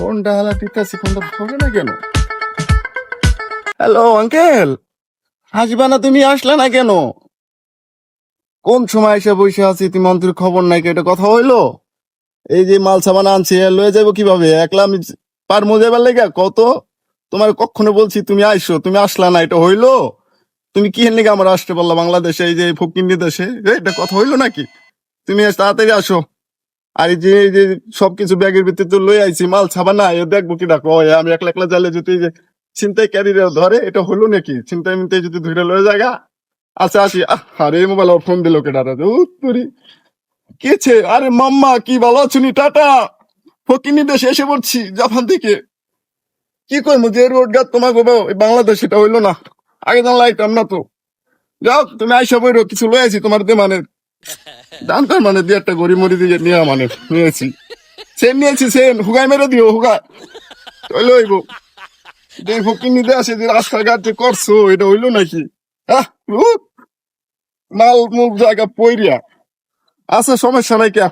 ফোনটা হালা দিতেছি ফোনটা ধরে না কেন? Hello, uncle. হাসবা না, তুমি আসলে না কেন? কোন সময় এসে বসে আছি, তুমি মন্ত্রীর খবর নাই এটা কথা হইল? এই যে মাল সামান আনছি লয়ে যাব কীভাবে? একলা আমি পার মজাবার লেগা? কত? তোমার কখনো বলছি, তুমি আইসো, তুমি আসলা না, এটা হইল? তুমি কি হেন লেগে আমার আসতে পারলা বাংলাদেশে, এই যে ফকিন্দি দেশে? এটা কথা হইল নাকি? তুমি তাড়াতাড়ি আসো। আর এই যে যে সবকিছু ব্যাগের ভিতরে তো লই আইছি, মাল ছাবা না এ দেখব কি ডাকো আমি একলা একলা জালে যদি এই চিন্তায় ক্যারিয়ার ধরে, এটা হলো নাকি? চিন্তায় মিন্তায় যদি ধরে লয়ে জায়গা? আচ্ছা আসি। আরে মোবাইল ফোন দিল কেডা রে? উত্তরি কেছে আরে, মাম্মা, কি ভালো আছো নি? টাটা। ফকিনি দেশে এসে পড়ছি জাপান থেকে কি করব যে রোড গাছ তোমাকে এই বাংলাদেশ এটা হইল না। আগে জানলা আইতাম না তো। যাও, তুমি আইসা বইরো, কিছু লয়ে আছি তোমার দে জানতাম মানে দিয়ে একটা গড়ি মরি দিয়ে নিয়ে মানে নিয়েছি। সেন নিয়েছি সেন হুগাই মেরে দিও হুগা হইল হইব যে ফকিনি দে আসে যে রাস্তাঘাট যে করছ এটা হইল নাকি? উহ, মাল মুখ জায়গা পইরিয়া আছে সমস্যা নাই কে?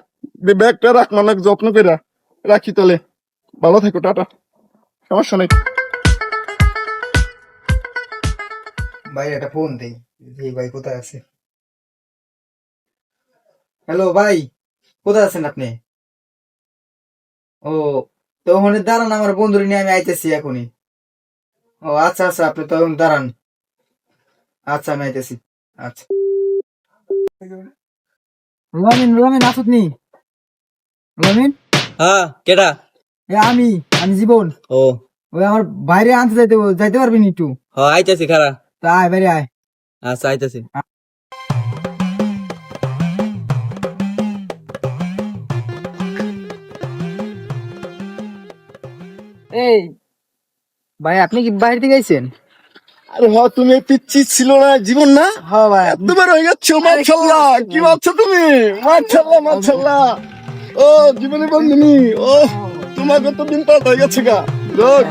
ব্যাগটা রাখ মানে যত্ন করে রাখি তাহলে। ভালো থেকো টাটা। সমস্যা নাই। ভাই একটা ফোন দেই। ভাই কোথায় আছে? হ্যালো ভাই কোথায় আছেন আপনি? ও তো ওখানে দাঁড়ান আমার বন্ধুর নিয়ে আমি আইতেছি এখনই। ও আচ্ছা আচ্ছা আপনি তখন দাঁড়ান। আচ্ছা আমি আইতেছি আচ্ছা। রমিন রমিন আসুত নি। রমিন? হ্যাঁ কেডা? এ আমি আমি জীবন। ও। ওই আমার বাইরে আনতে যাইতে যাইতে পারবি নি একটু? হ আইতাছি খারা তা আয় বাইরে আয়। আচ্ছা আইতাছি। এই ভাই আপনি কি বাইরে থেকে আইছেন? আরে হ তুমি পিচ্ছি ছিল না জীবন না? হ্যাঁ ভাই দুবার হয়ে গেছো মাশাল্লাহ কি ভাবছ তুমি? মাশাল্লাহ মাশাল্লাহ ও জীবনে বন্ধুনি। ও তোমার কত দিন পর হয়ে গেছে গা। যাক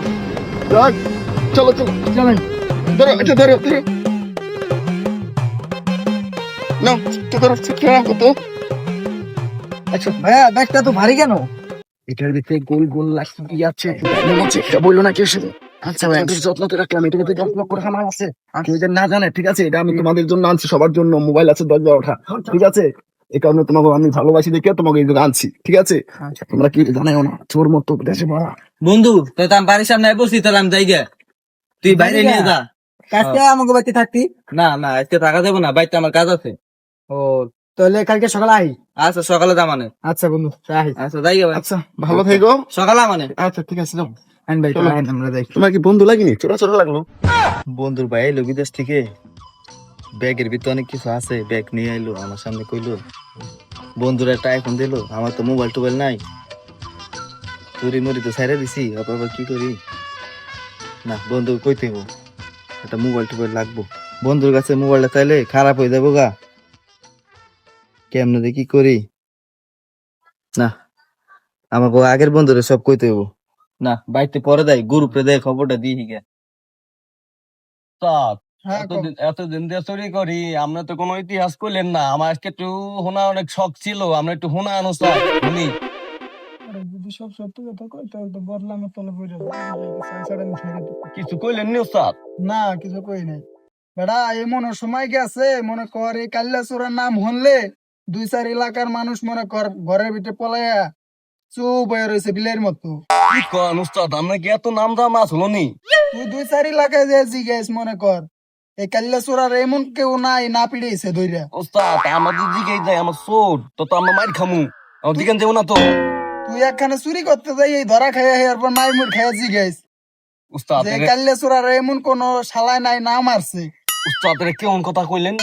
যাক। চলো চলো। চলেন। ধরো এটা ধরো ধরো। না এটা ধরো কত? আচ্ছা ভাইয়া ব্যাগটা তো ভারী কেন? এটার ভিতরে গোল গোল লাগি আছে? এটা বলল না কেউ শুধু আচ্ছা ভাই আমি যত্ন করে রাখলাম। এটা ভিতরে দশ লক্ষ টাকা মাল আছে। কেউ যেন না জানে ঠিক আছে? এটা আমি তোমাদের জন্য আনছি সবার জন্য। মোবাইল আছে দশ বারোটা ঠিক আছে? এই কারণে তোমাকে আমি ভালোবাসি দেখে তোমাকে এই আনছি ঠিক আছে? তোমরা কি জানাও না চোর মতো দেশে মারা। বন্ধু তো আমি বাড়ির সামনে বসছি তাহলে আমি যাই গে তুই বাইরে নিয়ে যা। কালকে আমাকে বাড়িতে থাকতি? না না আজকে টাকা দেবো না বাড়িতে আমার কাজ আছে। ও তাহলে কালকে সকালে আই আচ্ছা সকালে যা মানে। আচ্ছা বন্ধু আই আচ্ছা যাই গে আচ্ছা ভালো থেকো। সকালে মানে? আচ্ছা ঠিক আছে যাও। আইন ভাই চলো। আইন আমরা যাই। তোমার কি বন্ধু লাগিনি? ছোট ছোট লাগল। বন্ধুর ভাই এলো বিদেশ থেকে। ব্যাগের ভিতরে অনেক কিছু আছে। ব্যাগ নিয়ে এলো আমার সামনে কইলো বন্ধুরা একটা আইফোন দিল আমার তো মোবাইল টোবাইল নাই। চুরি মুড়ি তো ছাইড়ে দিছি আবার কি করি? না বন্ধু কইতে একটা মোবাইল টোবাইল লাগবো। বন্ধুর কাছে মোবাইলটা চাইলে খারাপ হয়ে যাব গা। কেমনে দেখি করি? না আমাকে আগের বন্ধুরা সব কইতে হইব। না বাড়িতে পরে দেয় গ্রুপে দেয় খবরটা দিয়ে গে হ্যাঁ, এতদিন এতদিন দিয়ে চুরি করি আমরা তো কোনো ইতিহাস করলেন না। আমার আজকে একটু শোনা অনেক শখ ছিল আমরা একটু আনুষ্ঠান শুনি। যদি সব সত্যি কথা কই তাহলে তো বদলামের তলে পড়ে কিছু কইলেন নি ওস্তাদ? না কিছু কই নাই। বেড়া এমন সময় গেছে মনে কর এই কাল্লাচোরার নাম হনলে দুই চার এলাকার মানুষ মনে কর ঘরের ভিতরে পলাইয়া চুপ হয়ে রয়েছে বিলের মতো। কি কন ওস্তাদ আমরা কি এত নাম দাম আসলো নি? তুই দুই চার এলাকায় যে জিজ্ঞেস মনে কর এই এমন কেউ নাই না পিড়েছে ওস্তাদ আমাদের দিকে যাই আমার চোর তো তো আমরা মার খামু। আমার দিকে যাব না তো। তুই একখানে চুরি করতে যাই এই ধরা খাইয়া এরপর মাই মুর খাইয়া জিজ্ঞেস। উস্তাদ যে কাল্লাচোরার এমন কোন শালায় নাই না মারছে। উস্তাদ কেমন কথা কইলেন?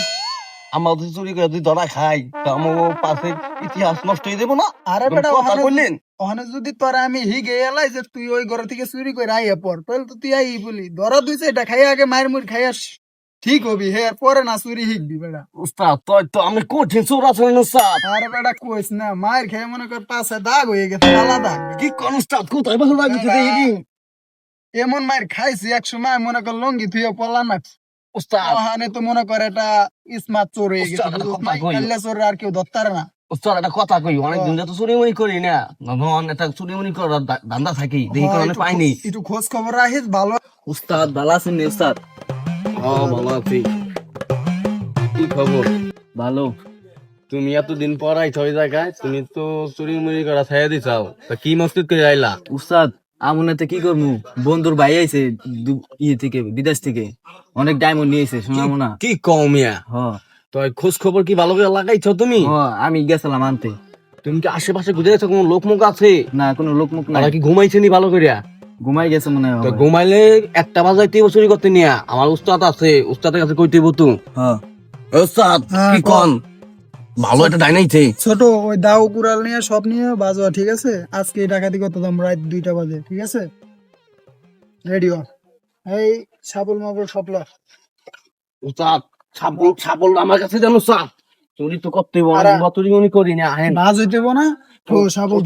আমাদের চুরি করে যদি ধরা খাই। তো আমার পাশে ইতিহাস নষ্ট হয়ে যাব না। আরে বেটা কথা কইলেন ওখানে যদি তোরা আমি হিগে এলাই যে তুই ওই ঘর থেকে চুরি করে আইয়া পর তাহলে তো তুই আই বলি। ধরা দুই চারটা খাইয়া আগে মায়ের মুড় খাইয়া স- ঠিক হবি হে পরে না চুরি হিকবি বেটা। উস্তাদ তো তো আমি কঠিন চোর আছেন উস্তাদ। আরে বেটা কইস না মায়ের খেয়ে মনে কর পাশে দাগ হয়ে গেছে আলাদা কি কোন উস্তাদ কোথায় এমন মায়ের খাইছি এক সময় মনে কর লঙ্গি তুই পলা না ওখানে তো মনে কর এটা স্মার্ট চোর হয়ে গেছে। কাল্লা চোর আর কেউ ধরতারে না। উস্তাদ একটা কথা কই অনেক দিন তো চুরি করি না। নন একটা চুরি করার ধান্দা থাকি। দেখি কোনো আমি পাইনি একটু খোঁজ খবর রাখিস ভালো। উস্তাদ ভালো আছেন নি উস্তাদ? ও ভালো আছি। কি খবর? ভালো। তুমি এতদিন পড়াই ছয় জায়গায় তুমি তো চুরি মুড়ি করা ছাইয়া দিছাও। তা কি মস্তিদ করে আইলা? উস্তাদ আমুনাতে কি করব? বন্ধুর ভাই আইছে ইয়ে থেকে বিদেশ থেকে। অনেক ডায়মন্ড নিয়েছে শোনাবো না কি কও মিয়া? হ। তো খোঁজ খবর কি ভালো করে লাগাইছো তুমি? হ, আমি গেছিলাম আনতে। তুমি কি আশেপাশে খুঁজে গেছো কোনো লোক মুখ আছে? না কোনো লোক মুখ নাই কি ঘুমাইছে নি ভালো করিয়া ঘুমাই গেছে মনে হয় ঘুমাইলে একটা বাজাইতে চুরি করতে নিয়া। আমার উস্তাদ আছে উস্তাদের কাছে কইতে বতু হ্যাঁ উস্তাদ হ্যাঁ, কি। কন? ভালো একটা ডাইনাইছে ছোট ওই দাও কুড়াল নিয়ে সব নিয়ে বাজোয়া ঠিক আছে? আজকে এই ডাকাতি কত দাম রাত দুইটা বাজে ঠিক আছে? রেডিও এই সাবল মাবল সবলা উস্তাদ ছাপল ছাপল আমার কাছে জানো চাপ চুরি তো করতে হইব আরে- আমি চুরি মুড়ি করি না আহেন। না। যেতে না তো সাবল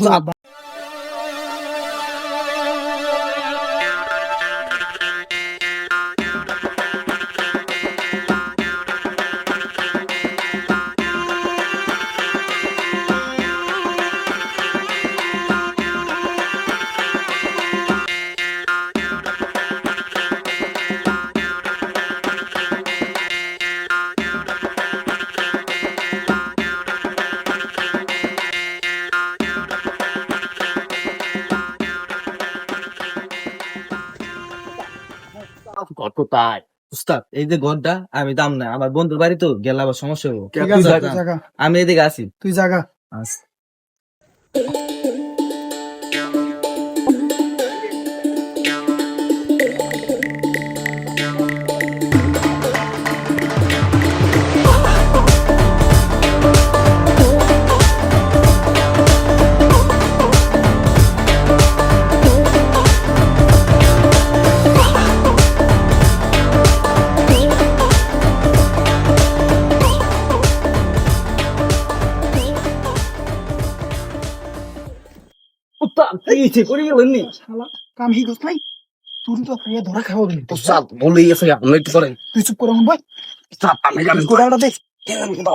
কোথায়? উস্তাদ এই যে ঘরটা আমি দাম না আমার বন্ধুর বাড়ি তো গেলে আবার সমস্যা হব তুই। তুই আমি এদিকে আসি। তুই জাগা। আচ্ছা। হইছে করি গেলেন নি। শালা কাম হি গছ নাই তুই তো প্রিয় ধরা খাও দিন। তো উস্তাদ বলেই গেছে আপনি একটু করেন। তুই চুপ করে ভাই। উস্তাদ আমি জানি গোড়াটা দেখ কেন মাথা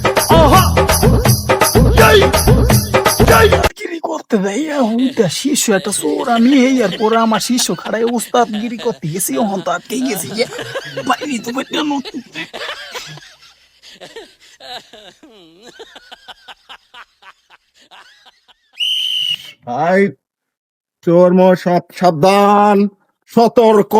করতে দেয় হুইটা শিষ্য একটা চোর আমি এই আর পরে আমার শিষ্য খাড়াই উস্তাদ গিরি করতে গেছি ওহন তো আটকে গেছি বাইরে তো বাইরে চোর মো সব সাবধান সতর্ক।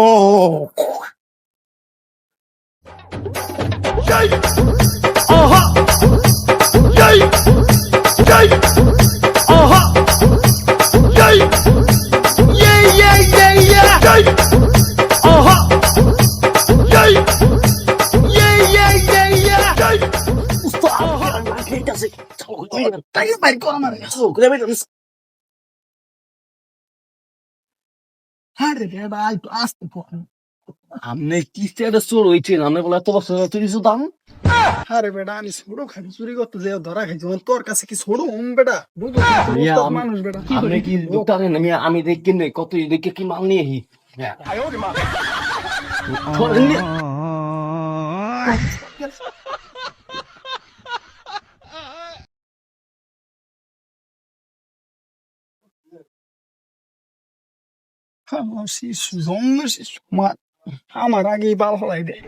আরে বেটা একটু আসতে ফোন আপনি কি স্টেটাস চোর হইছেন আপনি বলে এত বছর চুরি দাম? আরে বেটা আমি ছোড়ো খাই চুরি করতে যে ধরা খাইছি মানে তোর কাছে কি ছোড়ো হুম বেটা? মানুষ বেটা। আপনি কি দোকানে আমি আমি দেখি নাই কত দেখে কি মাল নিয়ে হি। আমার শিশু জন্ম শিশু মা- আমার আগেই বাল হলাই দেয়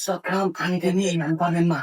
সকাল খানিকে নিয়ে পাবেন না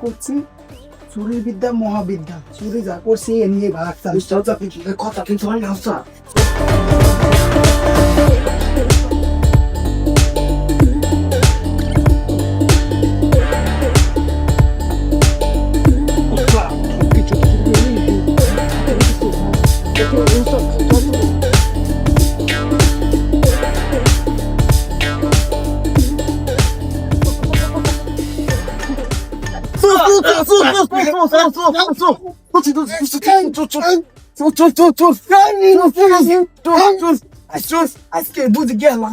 করছি চুরির বিদ্যা মহাবিদ্যা। চুরি যা করছি এ নিয়ে ভাগ কথা কিন্তু হয় না আজকে বুঝে গেলাম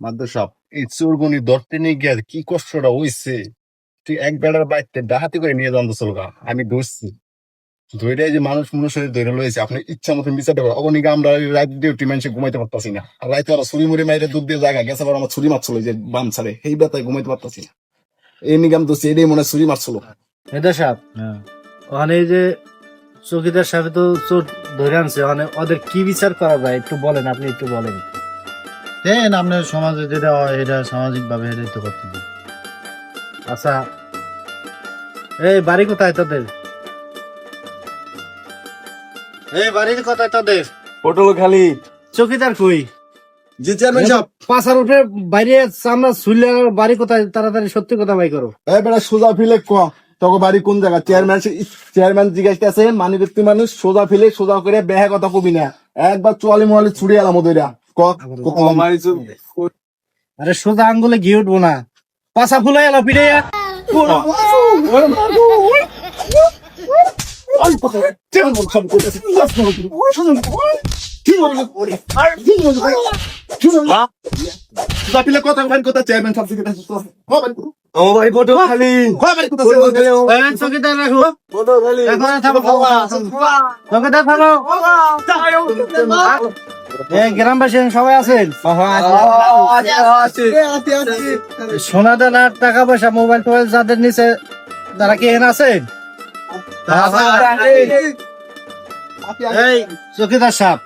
মাদ্রাসাব এই চোরগুনি ধরতে নিয়ে গিয়ে কি কষ্টটা হইছে? তুই এক বেলার বাইতে ডাহাতি করে নিয়ে যান চল আমি ধরছি। ধরে যে মানুষ মানুষ হয়ে ধরে লয়েছে আপনি ইচ্ছা মতো বিচারতে পারো অগনিকা আমরা রাত ডিউটি মানুষে ঘুমাইতে পারতাছি না। আর রাইতে ওরা ছুরি মুড়ি মাইরে দুধ দিয়ে জায়গা গেছে আমার ছুরি মারছিল যে বাম ছাড়ে। এই বেতায় ঘুমাইতে পারতাছি না। এই নিগাম তো এটাই মনে হয় ছুরি মারছিল। মেধা সাহেব ওখানে এই যে চৌকিদার সাহেব তো চোর ধরে আনছে ওখানে ওদের কি বিচার করা যায়? একটু বলেন আপনি একটু বলেন। দেন আপনার সমাজে যেটা হয় এটা সামাজিক ভাবে এটাই তো করতে। আচ্ছা এই বাড়ি কোথায় তোদের? এই বাড়ির কোথায় তোদের? পটল খালি। চৌকিদার কই? জি চেয়ারম্যান সাহেব। পাশার উপরে বাইরে আমরা শুনলে বাড়ি কোথায়? তাড়াতাড়ি সত্যি কথা বাই করো। এই বেটা সোজা ফিলে ক তোকে বাড়ি কোন জায়গা চেয়ারম্যান চেয়ারম্যান জিজ্ঞাসা আছে মানি ব্যক্তি মানুষ সোজা ফিলে সোজা করে বেহে কথা কবি না। একবার চুয়ালি মোয়ালি ছুড়ে এলাম ওদের। আরে সোজা আঙ্গুলে ঘি উঠবো না। পাশা ফুলাই এলো পিড়ে ফিলে? চৌকিদার গ্রামবাসী সবাই আছেন? সোনা দানার টাকা পয়সা মোবাইল টোবাইল যাদের নিচে তারা কি এখানে আছেন? এই চৌকিদার সাহেব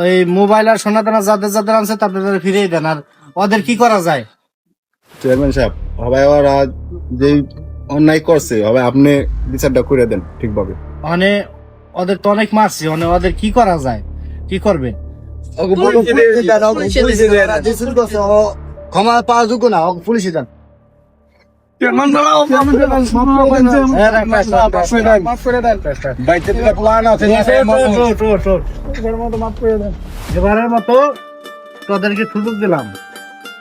ওই মোবাইল আর সোনা দানা যাদের যাদের আছে তাদের ফিরিয়ে দেন। আর ওদের কি করা যায়? চেয়ারম্যান সাহেব হবে ওরা যে অন্যায় করছে হবে আপনি বিচারটা করে দেন ঠিকভাবে। মানে ওদের তো অনেক মারছি মানে ওদের কি করা যায়? কি করবে ক্ষমা পাওয়া যোগ্য না ওকে পুলিশে দেন। এবারের মতো তোদেরকে সুযোগ দিলাম।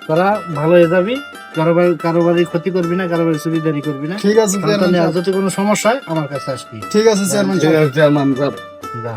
তারা ভালো হয়ে যাবি কারও বাড়ি ক্ষতি করবি না কারও বাড়ি সুবিধারি করবি না। ঠিক আছে আর যদি কোনো সমস্যা হয় আমার কাছে আসবি। ঠিক আছে চেয়ারম্যান যা।